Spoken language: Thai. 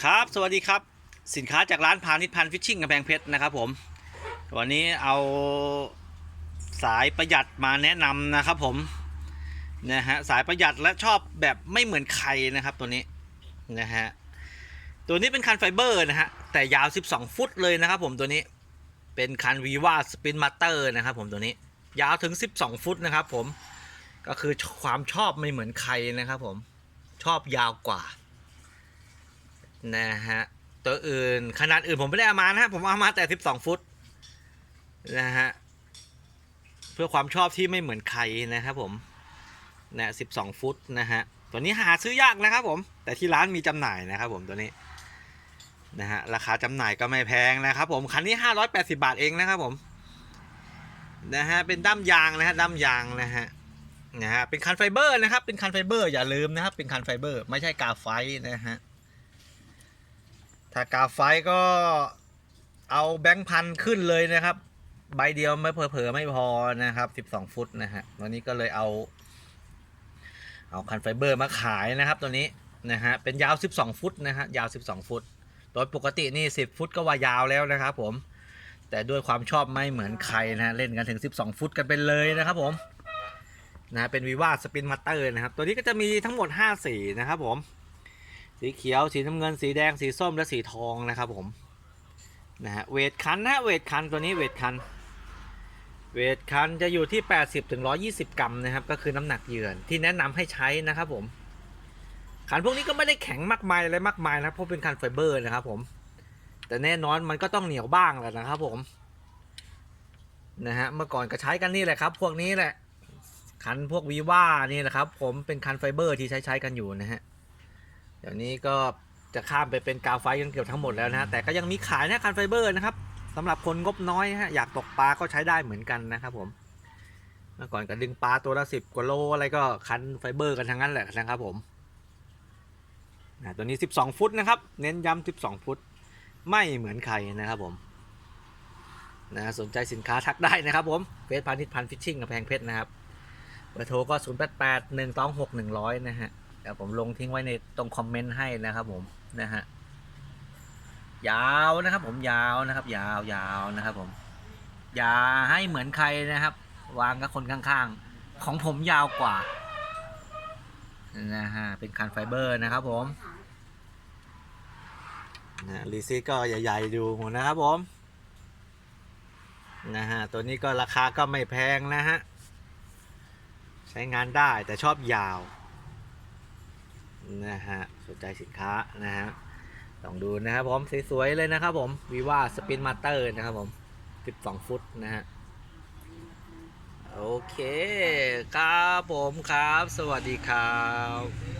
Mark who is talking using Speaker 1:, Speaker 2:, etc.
Speaker 1: ครับสวัสดีครับสินค้าจากร้านพาณิชย์พันฟิชชิ่งกำแพงเพชรนะครับผมวันนี้เอาสายประหยัดมาแนะนำนะครับผมนะฮะสายประหยัดและชอบแบบไม่เหมือนใครนะครับตัวนี้นะฮะตัวนี้เป็นคันไฟเบอร์นะฮะแต่ยาว 12 ฟุตเลยนะครับผมตัวนี้เป็นคันวีว่าสปินมาเตอร์นะครับผมตัวนี้ยาวถึง 12 ฟุตนะครับผมก็คือความชอบไม่เหมือนใครนะครับผมชอบยาวกว่า นะฮะ ตัวอื่นขนาดอื่นผมไม่ได้เอามานะฮะผมเอามาแต่ 12 ฟุตนะฮะ เพื่อความชอบที่ไม่เหมือนใครนะครับผมนะ12 ฟุตนะฮะ ตัวนี้หาซื้อยากนะครับผม แต่ที่ร้านมีจำหน่ายนะครับผมตัวนี้นะฮะราคาจำหน่ายก็ไม่แพงนะครับผมคันนี้ 580 บาทเองนะครับผมนะฮะเป็นด้ามยางนะฮะด้ามยางนะฮะนะฮะเป็นคันไฟเบอร์นะครับเป็นคันไฟเบอร์อย่าลืมนะครับเป็นคันไฟเบอร์ ไม่ใช่กาไฟนะฮะ ถ้ากาไฟก็เอาแบงค์พันขึ้นเลยนะครับ ใบเดียวไม่เผลอๆไม่พอนะครับ 12 ฟุตนะฮะวันนี้ก็เลยเอา เอาคันไฟเบอร์มาขายนะครับ ตัวนี้นะฮะเป็นยาว 12 ฟุตนะฮะยาว 12 ฟุตโดยปกตินี่ 10 ฟุตก็ว่ายาวแล้วนะครับผม แต่ด้วยความชอบไม่เหมือนใครนะฮะเล่นกันถึง 12 ฟุตกันไปเลยนะครับผมนะเป็นวีว่าสปินมาเตอร์นะครับ ตัวนี้ก็จะมีทั้งหมด 5 สีนะครับผม สีเขียว สีน้ำเงิน สีแดง สีส้ม และสีทองนะครับผม นะฮะ เวทคันนะ เวทคันตัวนี้เวทคัน เวทคันจะอยู่ที่ 80ถึง120 กรัมนะครับ ก็คือน้ำหนักเหยื่อที่แนะนำให้ใช้นะครับผม คันพวกนี้ก็ไม่ได้แข็งมากมายอะไรมากมายนะ เพราะเป็นคันไฟเบอร์นะครับผม แต่แน่นอนมันก็ต้องเหนียวบ้างแหละนะครับผม นะฮะ เมื่อก่อนก็ใช้กันนี่แหละครับ พวกนี้แหละ คันพวกวีว่านี่แหละครับ ผมเป็นคันไฟเบอร์ที่ใช้ใช้กันอยู่นะฮะ เดี๋ยวนี้ก็จะข้ามไปเป็นกาวไฟกันเกือบทั้งหมดแล้วนะฮะแต่ก็ยังมีขายนะคันไฟเบอร์นะครับสำหรับคนงบน้อยฮะอยากตกปลาก็ใช้ได้เหมือนกันนะครับผมเมื่อก่อนก็ดึงปลาตัวละสิบกว่าโลอะไรก็คันไฟเบอร์กันทั้งนั้นแหละนะครับผมตัวนี้ 12 ฟุตนะครับ เน้นย้ำ12 ฟุต ไม่เหมือนใครนะครับผมนะสนใจสินค้าทักได้นะครับผมเฟสพาณิชพันฟิชชิ่งกับแพงเพชรนะครับเบอร์โทรก็ 0 8 8 1 2 6 1 0 0 นะฮะ เดี๋ยวผมลงทิ้งไว้ในตรงคอมเมนต์ให้นะครับ ผมนะฮะยาวนะครับ ผมยาวนะครับ ยาวยาวนะครับ ผม อย่าให้เหมือนใครนะครับ วางกับคนข้างๆ ของผมยาวกว่านะฮะเป็นคันไฟเบอร์นะครับ ผมนะรีซีก็ใหญ่ๆดูนะครับผมนะฮะตัวนี้ก็ราคาก็ไม่แพงนะฮะใช้งานได้แต่ชอบยาว นะฮะสนใจสินค้านะฮะลองดูนะครับผมสวยๆเลยนะครับผมวีว่าสปินมาเตอร์นะครับผม12 ฟุตนะฮะโอเค ครับผมครับ สวัสดีครับ